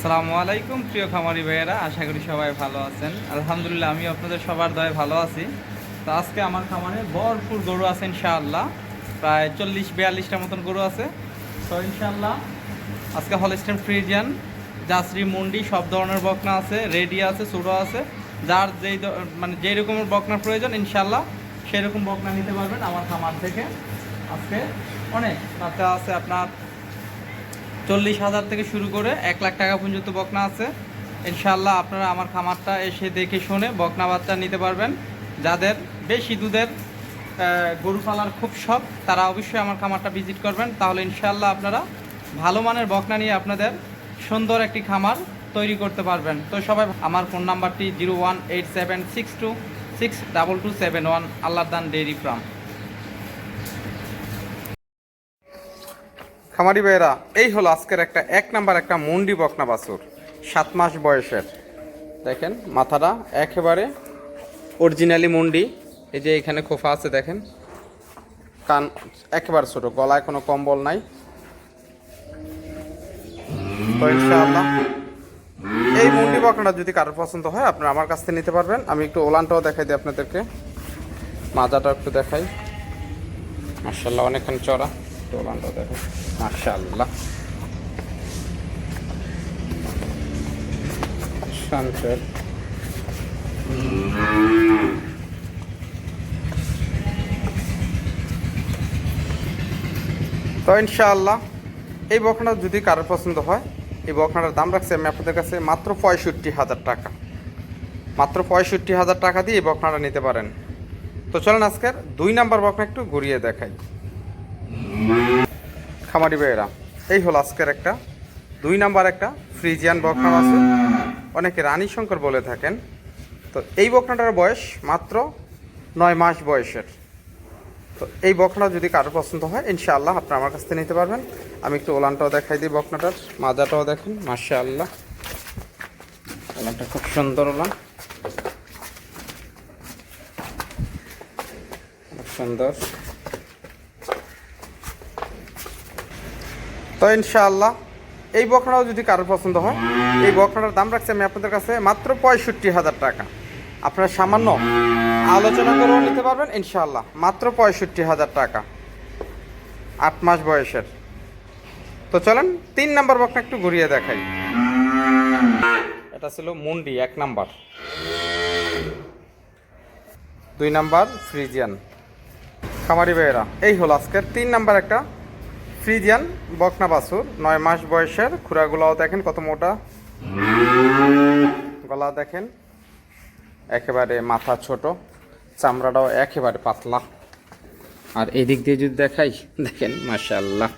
আসসালামু আলাইকুম, প্রিয় খামারি ভাইয়েরা, আশা করি সবাই ভালো আছেন। আলহামদুলিল্লাহ আমি আপনাদের সবার দয়ে ভালো আছি। তো আজকে আমার খামারে ভরপুর গরু আছে ইনশাআল্লাহ, প্রায় চল্লিশ বিয়াল্লিশটার মতন গরু আছে। তো ইনশাআল্লাহ, আজকে হলস্টেন ফ্রিজিয়ান, জাসরি, মুন্ডি, সব ধরনের বকনা আছে, রেডি আছে ছোটো আছে। যার যেই মানে যেই রকমের বকনার প্রয়োজন, ইনশাআল্লাহ সেই রকম বকনা নিতে পারবেন আমার খামার থেকে। আজকে অনেক, তাতে আছে আপনার চল্লিশ হাজার থেকে শুরু করে এক লাখ টাকা পর্যন্ত বকনা আছে। ইনশাল্লাহ আপনারা আমার খামারটা এসে দেখে শুনে বকনা বাচ্চা নিতে পারবেন। যাদের বেশি দুধের গরু পালার খুব শখ, তারা অবশ্যই আমার খামারটা ভিজিট করবেন। তাহলে ইনশাল্লাহ আপনারা ভালো মানের বকনা নিয়ে আপনাদের সুন্দর একটি খামার তৈরি করতে পারবেন। তো সবাই, আমার ফোন নাম্বারটি zero one eight seven six two six double two seven one Allah Dan dairy farm খামারি ভাইয়েরা, এই হলো আজকের একটা এক নাম্বার একটা মুন্ডি বকনা বাছুর, সাত মাস বয়সের। দেখেন, মাথাটা একেবারে অরিজিনালি মুন্ডি। এই যে এখানে খোফা আছে, দেখেন। কান একেবারে ছোট, গলায় কোনো কম্বল নাই। এই মুন্ডি বকনাটা যদি কারোর পছন্দ হয়, আপনারা আমার কাছ থেকে নিতে পারবেন। আমি একটু ওলানটাও দেখাই দিই আপনাদেরকে। মাজাটা একটু দেখাই। মার্শাল্লাহ অনেকখানি চড়া মার্শাল্লাহ শান্তের। তো ইনশাআল্লাহ, এই বকনা যদি কারোর পছন্দ হয়, এই বকনাটার দাম রাখছি আমি আপনাদের কাছে মাত্র পঁয়ষট্টি হাজার টাকা। মাত্র পঁয়ষট্টি হাজার টাকা দিয়ে এই বকনাটা নিতে পারেন। তো চলেন আজকের দুই নাম্বার বকনা একটু ঘুরিয়ে দেখাই। খামারি ভাইয়েরা, এই হলো আজকের একটা। দুই নাম্বার একটা ফ্রিজিয়ান বকনা আছে অনেকে রানী শঙ্কর বলে থাকেন। তো এই বকনাটার বয়স মাত্র নয় মাস বয়সের। তো এই বকনা যদি কারোর পছন্দ হয়, ইনশাআল্লাহ আপনি আমার কাছ থেকে নিতে পারবেন। আমি একটু ওলানটাও দেখাই দিই বকনাটার, মাজাটাও দেখেন, মাশাআল্লাহ। ওলানটা খুব সুন্দর ওলান। সুন্দর। তো ইনশাআল্লাহ, এই বকনাটাও যদি কারোর পছন্দ হয়, এই বকনাটার দাম রাখছি আমি আপনাদের কাছে মাত্র পঁয়ষট্টি হাজার টাকা। আপনারা সামান্য আলোচনা করেও নিতে পারবেন ইনশাআল্লাহ, মাত্র পঁয়ষট্টি হাজার টাকা। আট মাস বয়সের। তো চলেন, তিন নাম্বার বকনা একটু ঘুরিয়ে দেখাই। এটা ছিল মুন্ডি, এক নাম্বার। দুই নাম্বার ফ্রিজিয়ান। খামারি বেয়েরা এই হলো আজকের তিন নাম্বার একটা ফ্রিজিয়ান, বকনা বাছুর, নয় মাস বয়সের খুরাগুলাও দেখেন কত মোটা। গলা দেখেন, একেবারে মাথা ছোট, চামড়াটাও একেবারে পাতলা। আর এদিক দিয়ে যদি দেখাই, দেখেন মাশাল্লাহ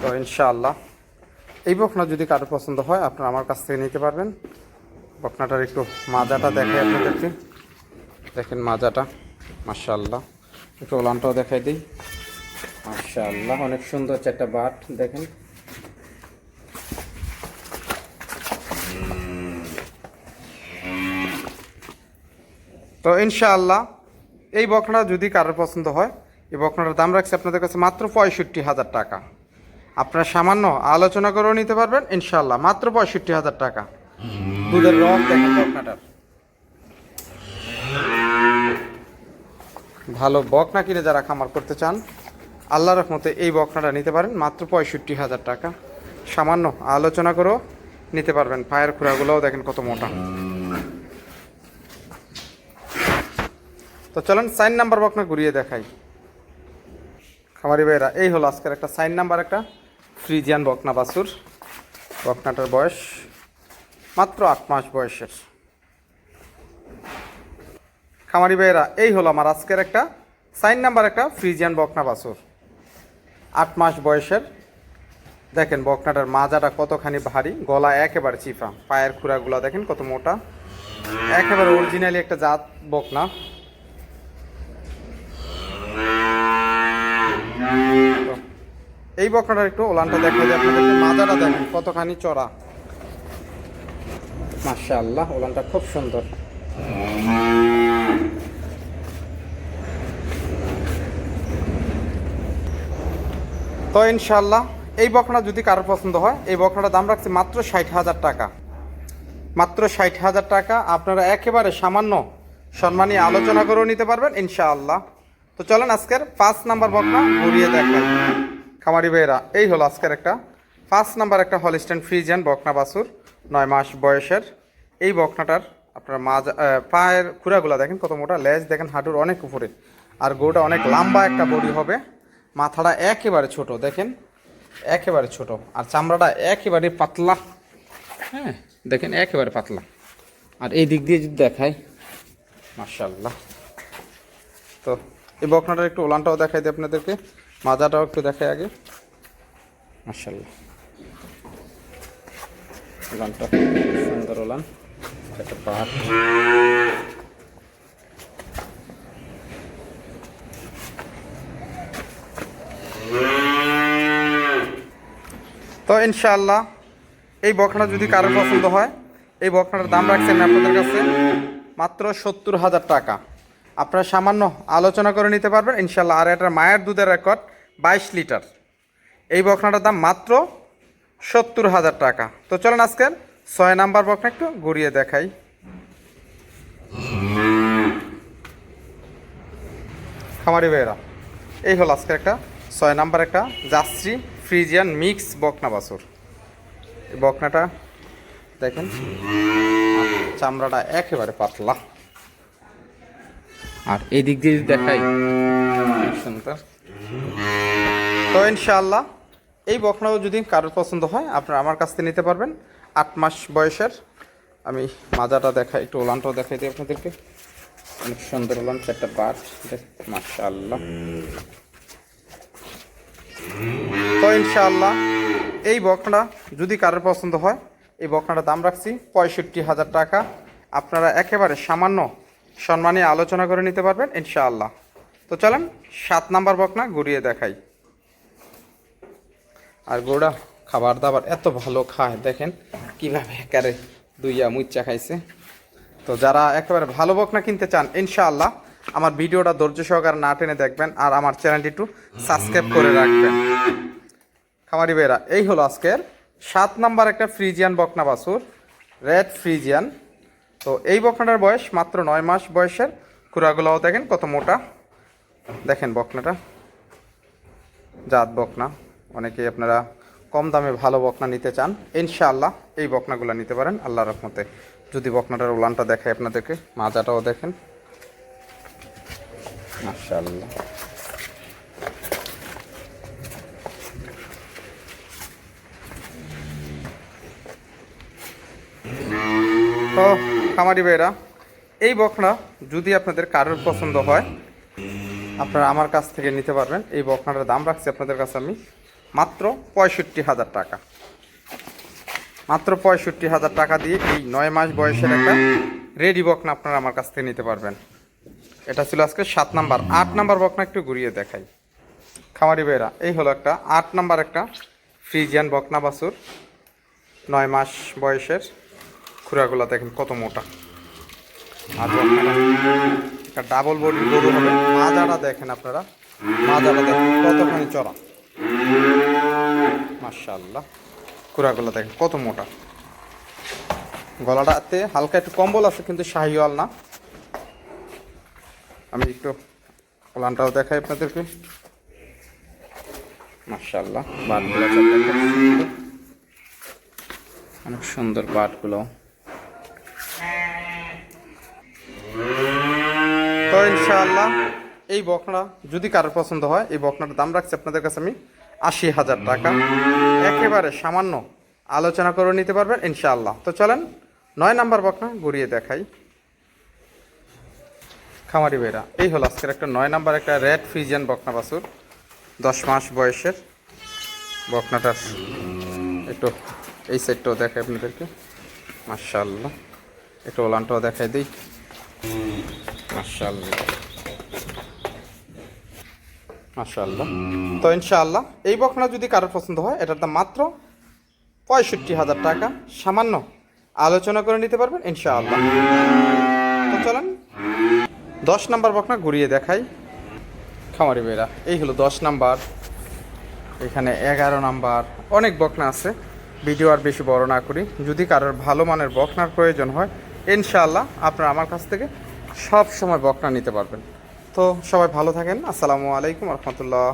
তো ইনশাআল্লাহ, এই বকনা যদি কারও পছন্দ হয়, আপনারা আমার কাছ থেকে নিতে পারবেন। বকনাটার একটু মাজাটা দেখে আপনাদেরকে। দেখেন মাজাটা মাশাল্লাহ একটু ওলানটাও দেখাই দিই। মাশাআল্লাহ অনেক সুন্দর চারটা বাট দেখেন। তো ইনশাআল্লাহ এই বকনা যদি কারোর পছন্দ হয় এই বকনাটার দাম রাখছে আপনাদের কাছে মাত্র পঁয়ষট্টি হাজার টাকা। আপনারা সামান্য আলোচনা করেও নিতে পারবেন ইনশাআল্লাহ মাত্র পঁয়ষট্টি হাজার টাকা। দুধের রং দেখেন বকনাটার। ভালো বকনা কিনে যারা খামার করতে চান আল্লাহ রহমতে এই বকনাটা নিতে পারেন, মাত্র পঁয়ষট্টি হাজার টাকা। সামান্য আলোচনা করেও নিতে পারবেন, পায়ের খুঁড়াগুলোও দেখেন কত মোটা। তো চলেন, সাইন নাম্বার বকনা ঘুরিয়ে দেখাই। খামারি ভাইরা এই হলো আজকের একটা সাইন নাম্বার, একটা ফ্রিজিয়ান বকনা বাছুর। বকনাটার বয়স মাত্র আট মাস বয়সের। খামারি ভাইয়েরা, এই হলো আমার আজকের একটা সাইন নাম্বার, একটা ফ্রিজিয়ান বকনা বাছুর। আট মাস বয়সের। দেখেন বকনাটার মাজাটা কতখানি ভারী, গলা একেবারে চিফা পায়ের খুঁড়াগুলো দেখেন কত মোটা। একেবারে অরিজিনালি একটা জাত বকনা। এই বকনাটার একটু ওলানটা দেখা যায় আপনাদেরকে। মাজাটা দেখেন কতখানি চড়া। মাশাআল্লাহ, ওলানটা খুব সুন্দর। তো ইনশাল্লাহ এই বকনা যদি কারোর পছন্দ হয়, এই বকনাটার দাম রাখছি মাত্র ষাট হাজার টাকা। মাত্র ষাট হাজার টাকা, আপনারা একেবারে সামান্য সম্মানী আলোচনা করেও নিতে পারবেন ইনশাআল্লাহ। তো চলেন আজকের পাঁচ নাম্বার বকনা ঘুরিয়ে দেখেন খামারি ভাইয়েরা, এই হলো আজকের একটা পাঁচ নাম্বার একটা হলিস্টেন ফ্রিজিয়ান বকনা বাছুর, নয় মাস বয়সের। এই বকনাটার আপনার মাঝ পায়ের খুঁড়াগুলো দেখেন কত মোটা, লেজ দেখেন হাঁটুর অনেক উপরে। আর গোটা অনেক লম্বা একটা বডি হবে। মাথাটা একেবারে ছোট, দেখেন? একেবারে ছোট। আর চামড়াটা একেবারে পাতলা। হ্যাঁ দেখেন, একেবারে পাতলা। আর এই দিক দিয়ে যদি দেখাই মার্শাল্লাহ তো এই বকনাটার একটু ওলানটাও দেখাই দিই আপনাদেরকে। মাজাটাও একটু দেখাই আগে। মার্শাল্লাহ ওলানটা সুন্দর ওলান। একটা পাহাড়। তো ইনশাআল্লাহ এই বকনা যদি কারোর পছন্দ হয়, এই বকনার দাম রাখছি আমি আপনাদের কাছে মাত্র সত্তর হাজার টাকা। আপনারা সামান্য আলোচনা করে নিতে পারবেন ইনশাল্লাহ আর এটার মায়ের দুধের রেকর্ড বাইশ লিটার। এই বকনাটার দাম মাত্র সত্তর হাজার টাকা। তো চলেন আজকের ছয় নাম্বার বকনা একটু ঘুরিয়ে দেখাই। খামারি ভাইয়েরা, এই হলো আজকের একটা, ছয় নাম্বার একটা জাস্ত্রী ফ্রিজিয়ান মিক্স বকনা বাছুর। এই বকনাটা দেখেন, চামড়াটা একেবারে পাতলা। আর এই দিক দিয়ে দেখাই তো ইনশাআল্লাহ, এই বকনাও যদি কারোর পছন্দ হয়, আপনারা আমার কাছ থেকে নিতে পারবেন। আট মাস বয়সের, আমি মাজাটা দেখাই, একটু ওলানটাও দেখাই দিই আপনাদেরকে। অনেক সুন্দর ওলান, চারটা পাট মাশাআল্লাহ। তো ইনশাআল্লাহ এই বকনা যদি কারোর পছন্দ হয়, এই বকনাটার দাম রাখছি পঁয়ষট্টি হাজার টাকা। আপনারা একেবারে সামান্য সম্মানে আলোচনা করে নিতে পারবেন ইনশাআল্লাহ। তো চলেন, সাত নাম্বার বকনা ঘুরিয়ে দেখাই। আর গোড়া খাবার দাবার এত ভালো খায়, দেখেন কীভাবে একারে দুইয়া মুচ্চা খাইছে। তো যারা একেবারে ভালো বকনা কিনতে চান, ইনশাআল্লাহ আমার ভিডিওটা ধৈর্য সহকারে না টেনে দেখবেন আর আমার চ্যানেলটি একটু সাবস্ক্রাইব করে রাখবেন। খামারি বেরা এই হলো আজকের সাত নাম্বার একটা ফ্রিজিয়ান বকনা বাছুর, রেড ফ্রিজিয়ান। তো এই বকনাটার বয়স মাত্র নয় মাস বয়সের। খুরাগুলাও দেখেন কত মোটা। দেখেন বকনাটা। জাত বকনা। অনেকেই আপনারা কম দামে ভালো বকনা নিতে চান, ইনশাআল্লাহ এই বকনাগুলো নিতে পারেন আল্লাহ রহমতে। যদি বকনাটার উলানটা দেখায় আপনাদেরকে, মাজাটাও দেখেন। মাশাআল্লাহ। তো খামারি ভাইরা এই বকনা যদি আপনাদের কারোর পছন্দ হয়, আপনারা আমার কাছ থেকে নিতে পারবেন। এই বকনাটার দাম রাখছি আপনাদের কাছে আমি মাত্র পঁয়ষট্টি হাজার টাকা। মাত্র পঁয়ষট্টি হাজার টাকা দিয়ে এই নয় মাস বয়সের একটা রেডি বকনা আপনারা আমার কাছ থেকে নিতে পারবেন। এটা ছিল আজকে সাত নাম্বার। আট নাম্বার বকনা একটু ঘুরিয়ে দেখাই। খামারি ভাইরা এই হলো একটা আট নাম্বার একটা ফ্রিজিয়ান বকনা বাছুর। নয় মাস বয়সের খুরাগুলা দেখেন কত মোটা? আর একটা ডাবল বডির গরু হবে। মাজাটা দেখেন আপনারা। মাজাটা দেখেন, কতখানি চড়া। মার্শাল্লাহ কুড়াগুলো দেখেন কত মোটা। গলাটাতে হালকা একটু কম্বল আছে, কিন্তু শাহিওয়াল না। আমি একটু ওলানটাও দেখাই আপনাদেরকে। মার্শাল্লাহ। অনেক সুন্দর বাটগুলো। তো ইনশাআল্লাহ এই বকনা যদি কারোর পছন্দ হয়, এই বকনাটার দাম রাখছি আপনাদের কাছে আমি আশি হাজার টাকা। একেবারে সামান্য আলোচনা করে নিতে পারবেন ইনশাআল্লাহ। তো চলেন, নয় নাম্বার বকনা ঘুরিয়ে দেখাই। খামারি ভাইরা, এই হলো আজকের একটা নয় নাম্বার একটা রেড ফ্রিজিয়ান বকনা বাসুর দশ মাস বয়সের বকনাটার। একটু এই সাইডটাও দেখাই আপনাদেরকে। মার্শাল্লাহ একটু ওলানটাও দেখাই দিই। মার্শাল্লাহ তো ইনশাআল্লাহ এই বকনা যদি কারোর পছন্দ হয় এটার দাম মাত্র পঁয়ষট্টি হাজার টাকা। সামান্য আলোচনা করে নিতে পারবেন ইনশাআল্লাহ। তো চলেন দশ নাম্বার বকনা ঘুরিয়ে দেখাই। খামারি বেরা এই হলো দশ নাম্বার। এখানে এগারো নাম্বার। অনেক বকনা আছে। ভিডিও আর বেশি বড় না করি। যদি কারোর ভালো মানের বকনার প্রয়োজন হয় ইনশাআল্লাহ আপনারা আমার কাছ থেকে সব সময় বকনা নিতে পারবেন। তো সবাই ভালো থাকেন। আসসালামু আলাইকুম রহমতুল্লাহ।